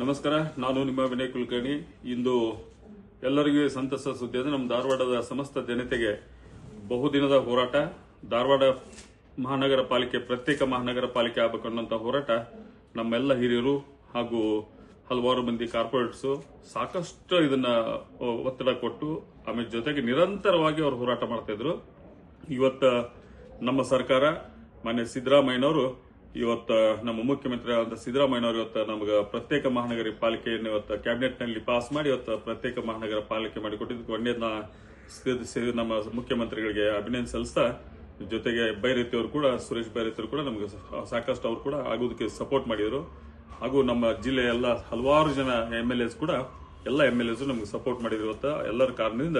ನಮಸ್ಕಾರ, ನಾನು ನಿಮ್ಮ ವಿನಯ್ ಕುಲಕರ್ಣಿ. ಇಂದು ಎಲ್ಲರಿಗೂ ಸಂತಸ ಸುದ್ದಿ ಅಂದ್ರೆ ನಮ್ಮ ಧಾರವಾಡದ ಸಮಸ್ತ ಜನತೆಗೆ ಬಹುದಿನದ ಹೋರಾಟ. ಧಾರವಾಡ ಮಹಾನಗರ ಪಾಲಿಕೆ, ಪ್ರತ್ಯೇಕ ಮಹಾನಗರ ಪಾಲಿಕೆ ಆಗಬೇಕು ಹೋರಾಟ ನಮ್ಮೆಲ್ಲ ಹಿರಿಯರು ಹಾಗೂ ಹಲವಾರು ಮಂದಿ ಕಾರ್ಪೊರೇಟ್ಸ್ ಸಾಕಷ್ಟು ಇದನ್ನ ಒತ್ತಡ ಕೊಟ್ಟು ಆಮೇಲೆ ಜೊತೆಗೆ ನಿರಂತರವಾಗಿ ಅವರು ಹೋರಾಟ ಮಾಡ್ತಾ ಇದ್ರು. ಇವತ್ತ ನಮ್ಮ ಸರ್ಕಾರ, ಮಾನ್ಯ ಸಿದ್ದರಾಮಯ್ಯನವರು ಇವತ್ತ ನಮ್ಮ ಮುಖ್ಯಮಂತ್ರಿ ಆದ ಸಿದ್ದರಾಮಯ್ಯನವರು ಇವತ್ತು ನಮಗೆ ಪ್ರತ್ಯೇಕ ಮಹಾನಗರ ಪಾಲಿಕೆಯನ್ನು ಇವತ್ತು ಕ್ಯಾಬಿನೆಟ್ನಲ್ಲಿ ಪಾಸ್ ಮಾಡಿ ಇವತ್ತು ಪ್ರತ್ಯೇಕ ಮಹಾನಗರ ಪಾಲಿಕೆ ಮಾಡಿಕೊಟ್ಟಿದ್ದಕ್ಕೆ ಒಂದೇ ನಾ ಸಿ- ಸಿ- ನಮ್ಮ ಮುಖ್ಯಮಂತ್ರಿಗಳಿಗೆ ಅಭಿನಂದನೆ ಸಲ್ಲಿಸ್ತಾ, ಜೊತೆಗೆ ಬೈರತಿ ಅವರು ಕೂಡ, ಸುರೇಶ್ ಬೈರತಿ ಅವರು ಕೂಡ ನಮಗೆ ಸಾಕಷ್ಟು ಅವರು ಕೂಡ ಆಗೋದಕ್ಕೆ ಸಪೋರ್ಟ್ ಮಾಡಿದರು. ಹಾಗೂ ನಮ್ಮ ಜಿಲ್ಲೆಯ ಎಲ್ಲ ಹಲವಾರು ಜನ ಎಂ ಎಲ್ ಎಸ್ ಕೂಡ, ಎಲ್ಲ ಎಂ ಎಲ್ ಎಸ್ ನಮ್ಗೆ ಸಪೋರ್ಟ್ ಮಾಡಿದ್ರು ಇವತ್ತು. ಎಲ್ಲರ ಕಾರಣದಿಂದ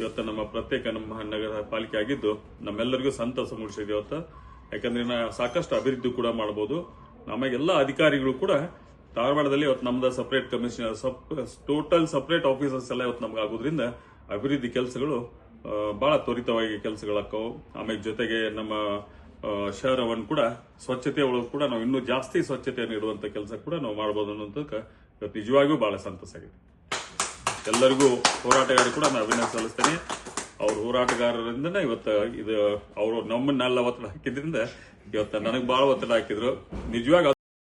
ಇವತ್ತು ನಮ್ಮ ಪ್ರತ್ಯೇಕ ನಮ್ಮ ನಗರ ಪಾಲಿಕೆ ಆಗಿದ್ದು, ನಮ್ಮೆಲ್ಲರಿಗೂ ಸಂತಸ ಮೂಡಿಸಿದೆ ಇವತ್ತು. ಯಾಕಂದ್ರೆ ನಾ ಸಾಕಷ್ಟು ಅಭಿವೃದ್ಧಿ ಕೂಡ ಮಾಡಬಹುದು ನಮಗೆಲ್ಲ ಅಧಿಕಾರಿಗಳು ಕೂಡ ಧಾರವಾಡದಲ್ಲಿ ಇವತ್ತು ನಮ್ದು separate commissioner total separate offices ಎಲ್ಲ ಇವತ್ತು ನಮ್ಗೆ ಆಗೋದ್ರಿಂದ ಅಭಿವೃದ್ಧಿ ಕೆಲಸಗಳು ಬಹಳ ತ್ವರಿತವಾಗಿ ಕೆಲಸಗಳಾಕ್ಕವು ಆಮೇಲೆ ಜೊತೆಗೆ ನಮ್ಮ ಶಹರವನ್ನು ಕೂಡ ಸ್ವಚ್ಛತೆ ಒಳಗೆ ಕೂಡ ನಾವು ಇನ್ನೂ ಜಾಸ್ತಿ ಸ್ವಚ್ಛತೆಯನ್ನು ಇಡುವಂತ ಕೆಲಸ ಕೂಡ ನಾವು ಮಾಡಬಹುದು ಅನ್ನೋದಕ್ಕೆ ನಿಜವಾಗಿಯೂ ಬಹಳ ಸಂತಸ ಆಗಿದೆ. ಎಲ್ಲರಿಗೂ ಹೋರಾಟಗಾರರು ಕೂಡ ನಾನು ಅಭಿನಂದನೆ ಸಲ್ಲಿಸ್ತೇನೆ. ಅವ್ರ ಹೋರಾಟಗಾರರಿಂದನೇ ಇವತ್ತು ಇದು ಅವರು ನಮ್ಮನ್ನೆಲ್ಲ ಒತ್ತಡ ಹಾಕಿದ್ರಿಂದ ಇವತ್ತು ನನಗೆ ಬಹಳ ಒತ್ತಡ ಹಾಕಿದ್ರು. ನಿಜವಾಗ